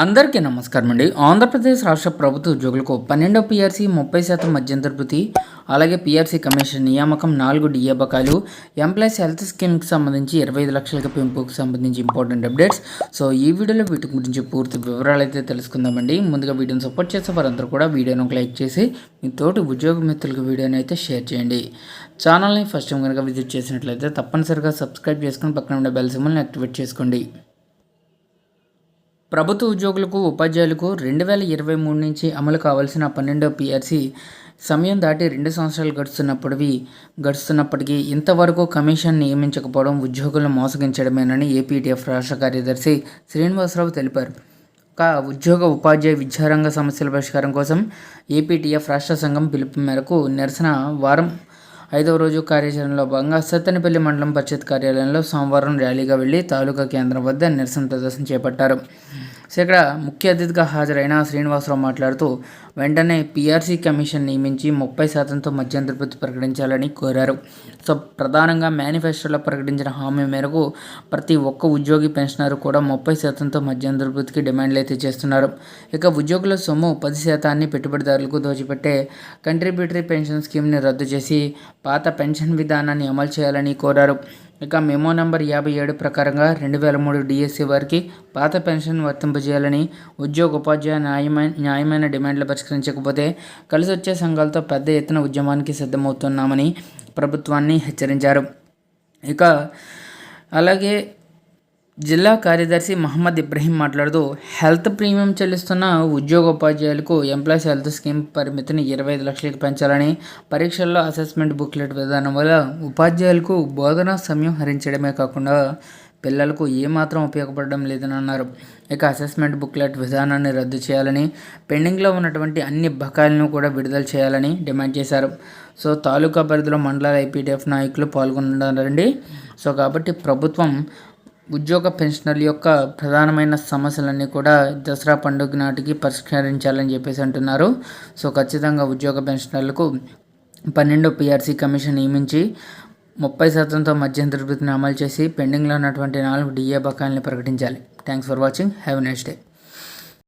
అందరికీ నమస్కారం అండి. ఆంధ్రప్రదేశ్ రాష్ట్ర ప్రభుత్వ ఉద్యోగులకు పన్నెండో పీఆర్సీ ముప్పై శాతం మధ్యంతర భృతి అలాగే పీఆర్సీ కమిషన్ నియామకం నాలుగు డిఏ బకాయిలు ఎంప్లాయీస్ హెల్త్ స్కీమ్కి సంబంధించి ఇరవై ఐదు లక్షల పెంపుకు సంబంధించి ఇంపార్టెంట్ అప్డేట్స్. సో ఈ వీడియోలో వీటి గురించి పూర్తి వివరాలు అయితే తెలుసుకుందామండి. ముందుగా వీడియోని సపోర్ట్ చేసే వారందరూ కూడా వీడియోను ఒక లైక్ చేసి మీ తోటి ఉద్యోగ మిత్రులకు వీడియోని అయితే షేర్ చేయండి. ఛానల్ని ఫస్ట్ టైం కనుక విజిట్ చేసినట్లయితే తప్పనిసరిగా సబ్స్క్రైబ్ చేసుకుని పక్కన ఉండే బెల్ సిమ్మల్ని యాక్టివేట్ చేసుకోండి. ప్రభుత్వ ఉద్యోగులకు ఉపాధ్యాయులకు రెండు వేల ఇరవై మూడు నుంచి అమలు కావాల్సిన పన్నెండో పిఆర్సి సమయం దాటి రెండు సంవత్సరాలు గడుస్తున్నప్పటివి. గడుస్తున్నప్పటికీ ఇంతవరకు కమిషన్ నియమించకపోవడం ఉద్యోగులను మోసగించడమేనని ఏపీటీఎఫ్ రాష్ట్ర కార్యదర్శి శ్రీనివాసరావు తెలిపారు. కా ఉద్యోగ ఉపాధ్యాయ విద్యారంగ సమస్యల పరిష్కారం కోసం ఏపీటీఎఫ్ రాష్ట్ర సంఘం పిలుపు మేరకు నిరసన వారం ఐదవ రోజు కార్యాచరణలో భాగంగా సత్తెనపల్లి మండలం పరిషత్ కార్యాలయంలో సోమవారం ర్యాలీగా వెళ్ళి తాలూకా కేంద్రం వద్ద నిరసన ప్రదర్శన చేపట్టారు. సో ఇక్కడ ముఖ్య అతిథిగా హాజరైన శ్రీనివాసరావు మాట్లాడుతూ వెంటనే పీఆర్సీ కమిషన్ నియమించి ముప్పై శాతంతో మధ్యంతర వృత్తి ప్రకటించాలని కోరారు. సో ప్రధానంగా మేనిఫెస్టోలో ప్రకటించిన హామీ మేరకు ప్రతి ఒక్క ఉద్యోగి పెన్షనర్ కూడా ముప్పై శాతంతో మధ్యంతర వృత్తికి డిమాండ్లు అయితే చేస్తున్నారు. ఇక ఉద్యోగుల సొమ్ము పది శాతాన్ని పెట్టుబడిదారులకు దోచిపెట్టే కంట్రిబ్యూటరీ పెన్షన్ స్కీమ్ని రద్దు చేసి పాత పెన్షన్ విధానాన్ని అమలు చేయాలని కోరారు. ఇక మెమో నంబర్ యాభై ఏడు ప్రకారంగా రెండు వేల మూడు డిఎస్సి వారికి పాత పెన్షన్ వర్తింపజేయాలని ఉద్యోగ ఉపాధ్యాయ న్యాయమైన న్యాయమైన డిమాండ్లు పరిష్కరించకపోతే కలిసి వచ్చే సంఘాలతో పెద్ద ఎత్తున ఉద్యమానికి సిద్ధమవుతున్నామని ప్రభుత్వాన్ని హెచ్చరించారు. ఇక అలాగే జిల్లా కార్యదర్శి మహమ్మద్ ఇబ్రహీం మాట్లాడుతూ హెల్త్ ప్రీమియం చెల్లిస్తున్న ఉద్యోగోపాధ్యాయులకు ఎంప్లాయీస్ హెల్త్ స్కీమ్ పరిమితిని ఇరవై ఐదు లక్షలకు పెంచాలని పరీక్షల్లో అసెస్మెంట్ బుక్లెట్ విధానం వల్ల ఉపాధ్యాయులకు బోధనా సమయం హరించడమే కాకుండా పిల్లలకు ఏమాత్రం ఉపయోగపడడం లేదని అన్నారు. ఇక అసెస్మెంట్ బుక్లెట్ విధానాన్ని రద్దు చేయాలని పెండింగ్లో ఉన్నటువంటి అన్ని బకాయిలను కూడా విడుదల చేయాలని డిమాండ్ చేశారు. సో తాలూకా పరిధిలో మండలాల ఐపీటీఎఫ్ నాయకులు పాల్గొన్నారండి సో కాబట్టి ప్రభుత్వం ఉద్యోగ పెన్షనర్ల యొక్క ప్రధానమైన సమస్యలన్నీ కూడా దసరా పండుగ నాటికి పరిష్కరించాలని చెప్పేసి అంటున్నారు. సో ఖచ్చితంగా ఉద్యోగ పెన్షనర్లకు పన్నెండు పిఆర్సీ కమిషన్ నియమించి ముప్పై శాతంతో మధ్యంతర వృత్తిని అమలు చేసి పెండింగ్లో ఉన్నటువంటి నాలుగు డిఏ బకాయిల్ని ప్రకటించాలి. Thanks for watching. Have next day.